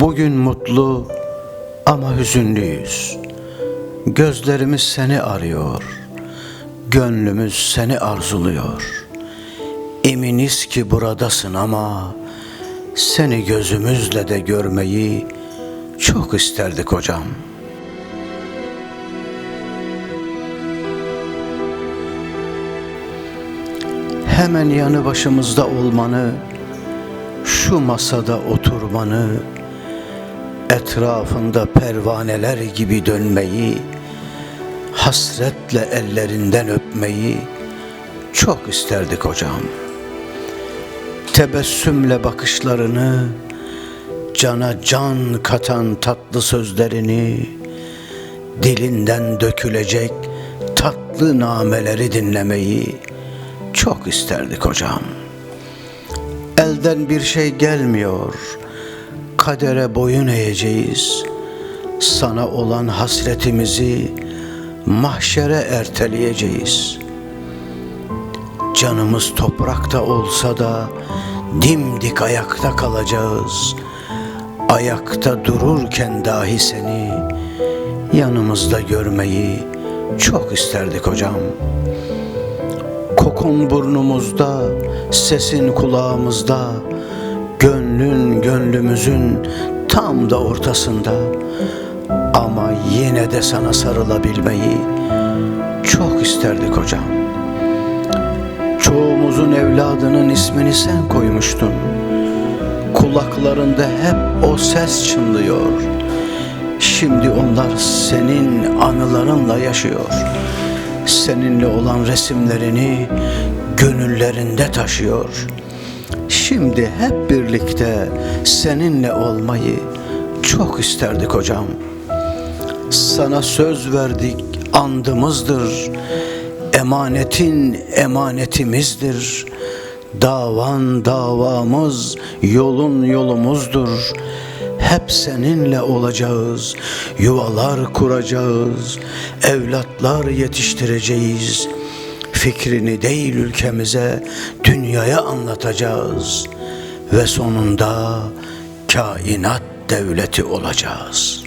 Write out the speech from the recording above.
Bugün mutlu ama hüzünlüyüz. Gözlerimiz seni arıyor. Gönlümüz seni arzuluyor. Eminiz ki buradasın ama seni gözümüzle de görmeyi çok isterdik hocam. Hemen yanı başımızda olmanı, şu masada oturmanı, etrafında pervaneler gibi dönmeyi, hasretle ellerinden öpmeyi çok isterdik hocam. Tebessümle bakışlarını, cana can katan tatlı sözlerini, dilinden dökülecek tatlı nameleri dinlemeyi çok isterdik hocam. Elden bir şey gelmiyor. Kadere boyun eğeceğiz. Sana olan hasretimizi mahşere erteleyeceğiz. Canımız toprakta olsa da dimdik ayakta kalacağız. Ayakta dururken dahi seni yanımızda görmeyi çok isterdik hocam. Kokun burnumuzda, sesin kulağımızda, gönlün gönlümüzün tam da ortasında. Ama yine de sana sarılabilmeyi çok isterdik hocam. Çoğumuzun evladının ismini sen koymuştun. Kulaklarında hep o ses çınlıyor. Şimdi onlar senin anılarınla yaşıyor. Seninle olan resimlerini gönüllerinde taşıyor. Şimdi hep birlikte seninle olmayı çok isterdik hocam. Sana söz verdik andımızdır. Emanetin emanetimizdir. Davan davamız, yolun yolumuzdur. Hep seninle olacağız, yuvalar kuracağız, evlatlar yetiştireceğiz. Fikrini değil ülkemize, dünyaya anlatacağız ve sonunda kainat devleti olacağız.''